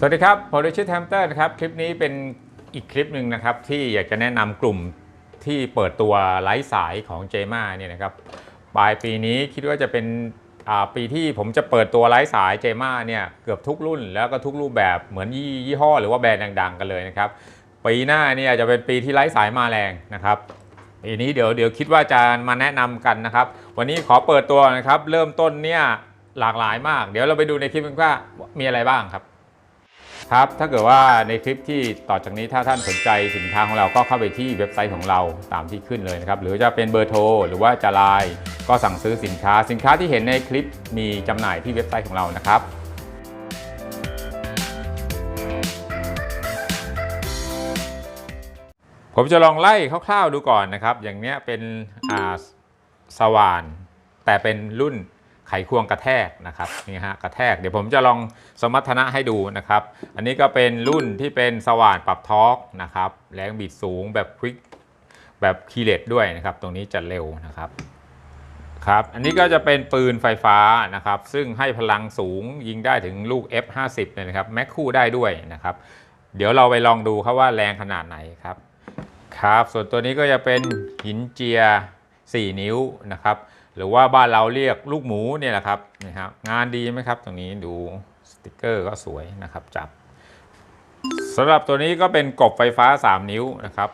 สวัสดีครับผมชื่อแทมเตอร์นะครับ คลิปนี้เป็นอีกคลิปหนึ่งนะครับ ที่อยากจะแนะนำกลุ่มที่เปิดตัวไร้สายของเจมาเนี่ยนะครับ ปลายปีนี้คิดว่าจะเป็นปีที่ผมจะเปิดตัวไร้สายเจมาเนี่ยเกือบทุกรุ่นแล้วก็ทุกรูปแบบเหมือนยี่ยห้อหรือว่าแบรนด์ดังๆ กันเลยนะครับ ปีหน้าเนี่ยจะเป็นปีที่ไร้สายมาแรงนะครับปีนี้เดี๋ยวเดี๋ยวคิดว่าจะมาแนะนำกันนะครับ วันนี้ขอเปิดตัวนะครับ เริ่มต้นเนี่ยหลากหลายมาก เดี๋ยวเราไปดูในคลิปกันว่ามีอะไรบ้างครับ ครับ ถ้าเกิดว่าในคลิปที่ต่อจากนี้ถ้าท่านสนใจสินค้าของเราก็เข้าไปที่เว็บไซต์ของเราตามที่ขึ้นเลยนะครับ หรือจะเป็นเบอร์โทรหรือว่าจะไลน์ก็สั่งซื้อสินค้า สินค้าที่เห็นในคลิปมีจำหน่ายที่เว็บไซต์ของเรานะครับผมจะลองไล่คร่าวๆดูก่อนนะครับ อย่างเนี้ยเป็นอ่าสว่าน แต่เป็นรุ่น ไขควงกระแทกนะครับนี่ฮะกระแทกเดี๋ยวผมจะลองสมรรถนะให้ดูนะครับ อันนี้ก็เป็นรุ่นที่เป็นสว่านปรับทอร์กนะครับแรงบิดสูงแบบควิกแบบคีเลตด้วยนะครับ ตรงนี้จะเร็วนะครับครับอันนี้ก็จะเป็นปืนไฟฟ้านะครับ ซึ่งให้พลังสูงยิงได้ถึงลูก F50 เลยนะครับแม็กคู่ได้ด้วยนะครับ เดี๋ยวเราไปลองดูครับว่าแรงขนาดไหนครับครับ ส่วนตัวนี้ก็จะเป็นหินเจีย 4 นิ้วนะครับ หรือว่าบ้านเราเรียกลูกหมูเนี่ยแหละครับนี่ครับงานดีไหมครับตรงนี้ดูสติกเกอร์ก็สวยนะครับจับสำหรับตัวนี้ก็เป็นกบไฟฟ้า 3 นิ้วนะครับ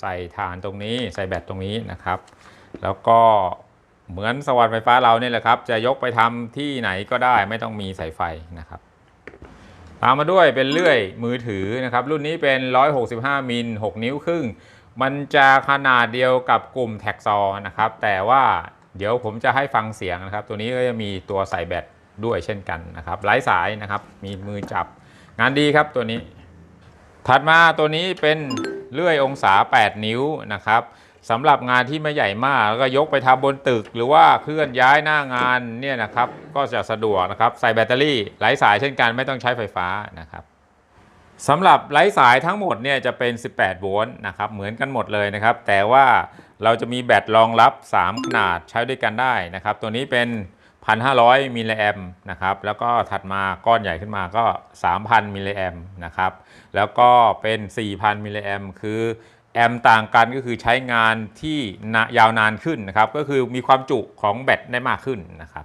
ใส่ฐานตรงนี้ใส่แบตตรงนี้นะครับ แล้วก็เหมือนสว่านไฟฟ้าเราเนี่ยแหละครับ จะยกไปทำที่ไหนก็ได้ไม่ต้องมีสายไฟนะครับ ตามมาด้วยเป็นเลื่อยมือถือนะครับ รุ่นนี้เป็น 165 มิล 6 นิ้วครึ่ง มันจะขนาดเดียวกับกลุ่มแท็กซอนะครับ แต่ว่า เดี๋ยวผมจะให้ฟังเสียงนะครับ ตัวนี้ก็จะมีตัวใส่แบตด้วยเช่นกันนะครับไร้สายนะครับ มีมือจับงานดีครับตัวนี้ ถัดมาตัวนี้เป็นเลื่อยองศา 8 นิ้วนะครับสำหรับงานที่ไม่ใหญ่มากแล้วก็ยกไปทำบนตึก หรือว่าเคลื่อนย้ายหน้างานเนี่ยนะครับ ก็จะสะดวกนะครับ ใส่แบตเตอรี่ไร้สายเช่นกันไม่ต้องใช้ไฟฟ้านะครับ สำหรับไร้สายทั้งหมดเนี่ยจะเป็น 18 โวลต์นะครับ เหมือนกันหมดเลยนะครับ แต่ว่าเราจะมีแบตรองรับ 3 ขนาดใช้ด้วยกันได้นะครับ ตัวนี้เป็น 1,500 มิลลิแอมนะครับ แล้วก็ถัดมาก้อนใหญ่ขึ้นมาก็ 3,000 มิลลิแอมนะครับ แล้วก็เป็น 4,000 มิลลิแอมคือแอมต่างกันก็คือใช้งานที่ยาวนานขึ้นนะครับ ก็คือมีความจุของแบตได้มากขึ้นนะครับ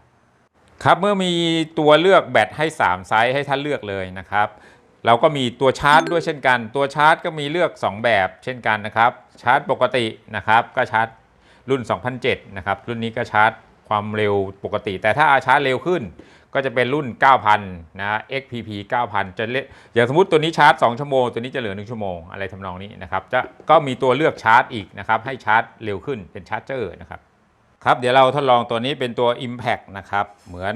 ครับเมื่อมีตัวเลือกแบตให้ 3 ไซส์ให้ท่านเลือกเลยนะครับ เราก็มีตัวชาร์จด้วยเช่นกัน ตัวชาร์จก็มีเลือก 2 แบบเช่นกันนะครับ ชาร์จปกตินะครับก็ชาร์จรุ่น 2007นะครับรุ่นนี้ก็ชาร์จความเร็วปกติ แต่ถ้าอาชาร์จเร็วขึ้นก็จะเป็นรุ่น 9,000 นะ XPP 9,000 จะเลอย่างสมมติตัวนี้ชาร์จ 2 ชั่วโมง ตัวนี้จะเหลือ 1 ชั่วโมง อะไรทำนองนี้นะครับ จะก็มีตัวเลือกชาร์จอีกนะครับ ให้ชาร์จเร็วขึ้นเป็นชาร์จเจอร์นะครับ ครับ เดี๋ยวเราทดลองตัวนี้เป็นตัว Impact นะครับ เหมือน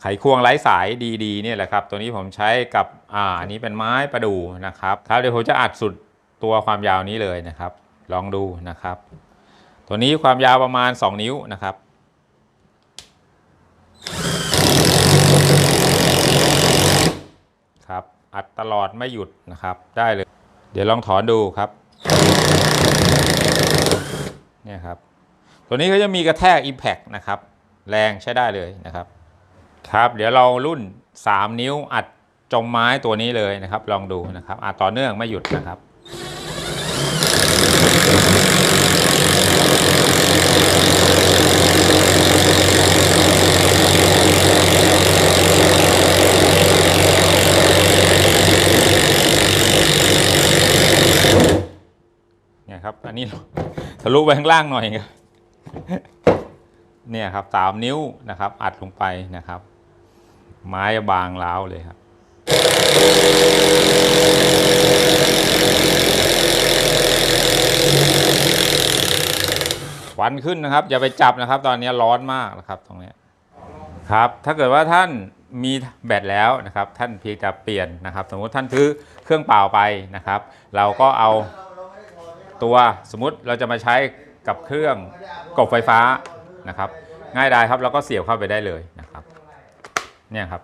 ไขควงไร้สายดีๆเนี่ยแหละครับ ตัวนี้ผมใช้กับอ่าอันนี้เป็นไม้ประดูนะครับครับเดี๋ยวผมจะอัดสุดตัวความยาวนี้เลยนะครับ ลองดูนะครับ ตัวนี้ความยาวประมาณ 2 นิ้วนะครับครับอัดตลอดไม่หยุดนะครับได้เลย เดี๋ยวลองถอนดูครับเนี่ยครับ ตัวนี้เขาจะมีกระแทก Impact นะครับ แรงใช้ได้เลยนะครับ ครับเดี๋ยวเรารุ่น 3 นิ้วอัดจมไม้ตัวนี้เลยนะครับ ลองดูนะครับอัดต่อเนื่องไม่หยุดนะครับเนี่ยครับอันนี้ทะลุไปข้างล่างหน่อยครับเนี่ยครับสามนิ้วนะครับ อัดลงไปนะครับ ไม้บางร้าวเลยครับควันขึ้นนะครับ อย่าไปจับนะครับ ตอนนี้ร้อนมากนะครับตรงนี้ครับ ถ้าเกิดว่าท่านมีแบตแล้วนะครับ ท่านเพียงแต่เปลี่ยนนะครับ สมมติท่านซื้อเครื่องเปล่าไปนะครับ เราก็เอาตัวสมมติเราจะมาใช้กับเครื่องกบไฟฟ้านะครับ ง่ายดายครับเราก็เสียบเข้าไปได้เลยนะครับ เนี่ยครับ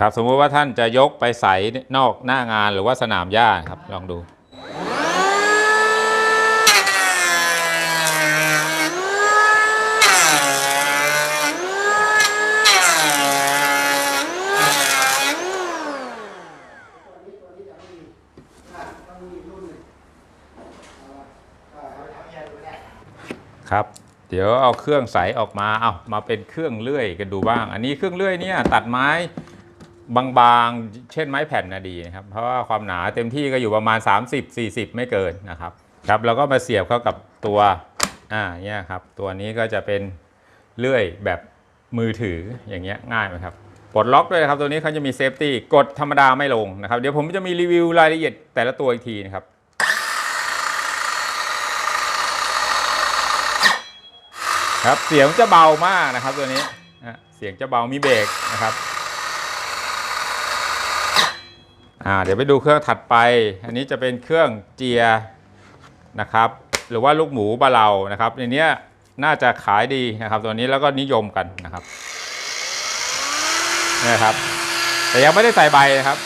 ครับ สมมุติว่าท่านจะยกไปใส่นอกหน้างานหรือว่าสนามหญ้าครับลองดู ค ครับ เดี๋ยวเอาเครื่องใสออกมาเอามาเป็นเครื่องเลื่อยกันดูบ้าง อันนี้เครื่องเลื่อยเนี่ยตัดไม้บางๆ เช่นไม้แผ่นนะดีนะครับ เพราะว่าความหนาเต็มที่ก็อยู่ประมาณ 30-40 ไม่เกินนะครับครับแล้วก็มาเสียบเข้ากับตัวอ่าเนี่ยครับตัวนี้ก็จะเป็นเลื่อยแบบมือถืออย่างเงี้ยง่ายไหมครับปลดล็อกด้วยนะครับตัวนี้เขาจะมีเซฟตี้กดธรรมดาไม่ลงนะครับเดี๋ยวผมจะมีรีวิวรายละเอียดแต่ละตัวอีกทีนะครับ ครับเสียงจะเบามากนะครับตัวนี้เสียงจะเบามีเบรกนะครับอ่าเดี๋ยวไปดูเครื่องถัดไป อันนี้จะเป็นเครื่องเจียนะครับ หรือว่าลูกหมูบาเลานะครับ ในเนี้ยน่าจะขายดีนะครับ ตัวนี้แล้วก็นิยมกันนะครับนี่ครับ แต่ยังไม่ได้ใส่ใบนะครับ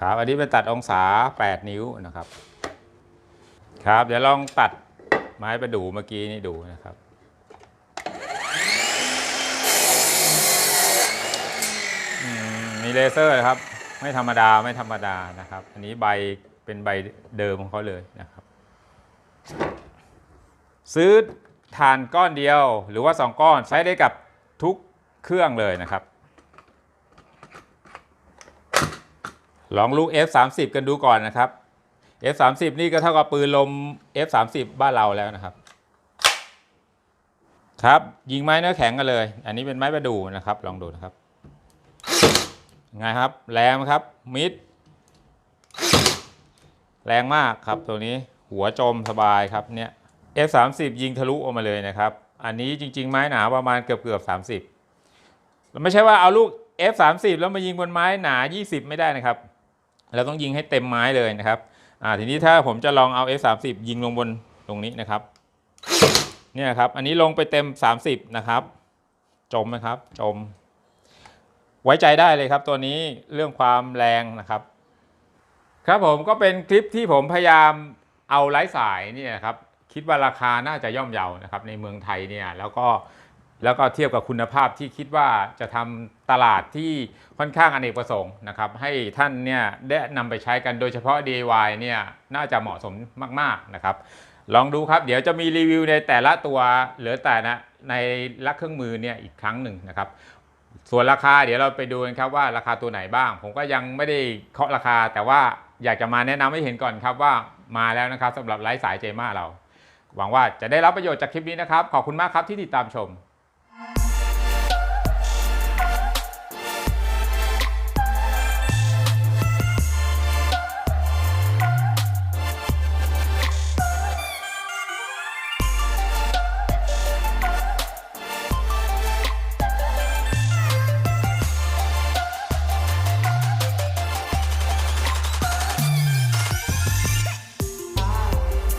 ครับ อันนี้เป็นตัดองศา 8 นิ้วนะครับ ครับ เดี๋ยวลองตัด ไม้ประดู่เมื่อกี้นี่ดูนะครับมมีเลเซอร์นะครับ ไม่ธรรมดาไม่ธรรมดานะครับ อันนี้ใบเป็นใบเดิมของเขาเลยนะครับ ซื้อฐานก้อนเดียวหรือว่า 2 ก้อนใช้ได้กับทุกเครื่องเลยนะครับ ลองลูก F30 กันดูก่อนนะครับ F30 นี่ก็เท่ากับปืนลม F30 บ้านเราแล้วนะครับ ครับ ยิงไม้เนื้อแข็งกันเลย อันนี้เป็นไม้ประดู่นะครับ ลองดูนะครับไงครับ แรงครับ มิด แรงมากครับตัวนี้หัวจมสบายครับเนี่ย F30 ยิงทะลุออกมาเลยนะครับ อันนี้จริง ๆ ไม้หนาประมาณเกือบเกือบ 30แล้วไม่ใช่ว่าเอาลูก F30 แล้วมายิงบนไม้หนา 20 ไม่ได้นะครับ เราต้องยิงให้เต็มไม้เลยนะครับ อ่าทีนี้ถ้าผมจะลองเอา F30 ยิงลงบนตรงนี้นะครับ เนี่ยครับ อันนี้ลงไปเต็ม 30 นะครับ จมนะครับ จม ไว้ใจได้เลยครับ ตัวนี้เรื่องความแรงนะครับ ครับผมก็เป็นคลิปที่ผมพยายามเอาไร้สายเนี่ยนะครับ คิดว่าราคาน่าจะย่อมเยานะครับ ในเมืองไทยเนี่ยแล้วก็ แล้วก็เทียบกับคุณภาพที่คิดว่าจะทำตลาดที่ค่อนข้างอเนกประสงค์นะครับ ให้ท่านเนี่ยได้นำไปใช้กันโดยเฉพาะ DIY เนี่ยน่าจะเหมาะสมมากๆนะครับ ลองดูครับ เดี๋ยวจะมีรีวิวในแต่ละตัวเหลือแต่นะในลักเครื่องมือเนี่ยอีกครั้งหนึ่งนะครับ ส่วนราคาเดี๋ยวเราไปดูกันครับว่าราคาตัวไหนบ้าง ผมก็ยังไม่ได้เคาะราคา แต่ว่าอยากจะมาแนะนำให้เห็นก่อนครับว่ามาแล้วนะครับสำหรับไลฟ์สายเจม่าเรา หวังว่าจะได้รับประโยชน์จากคลิปนี้นะครับ ขอบคุณมากครับที่ติดตามชม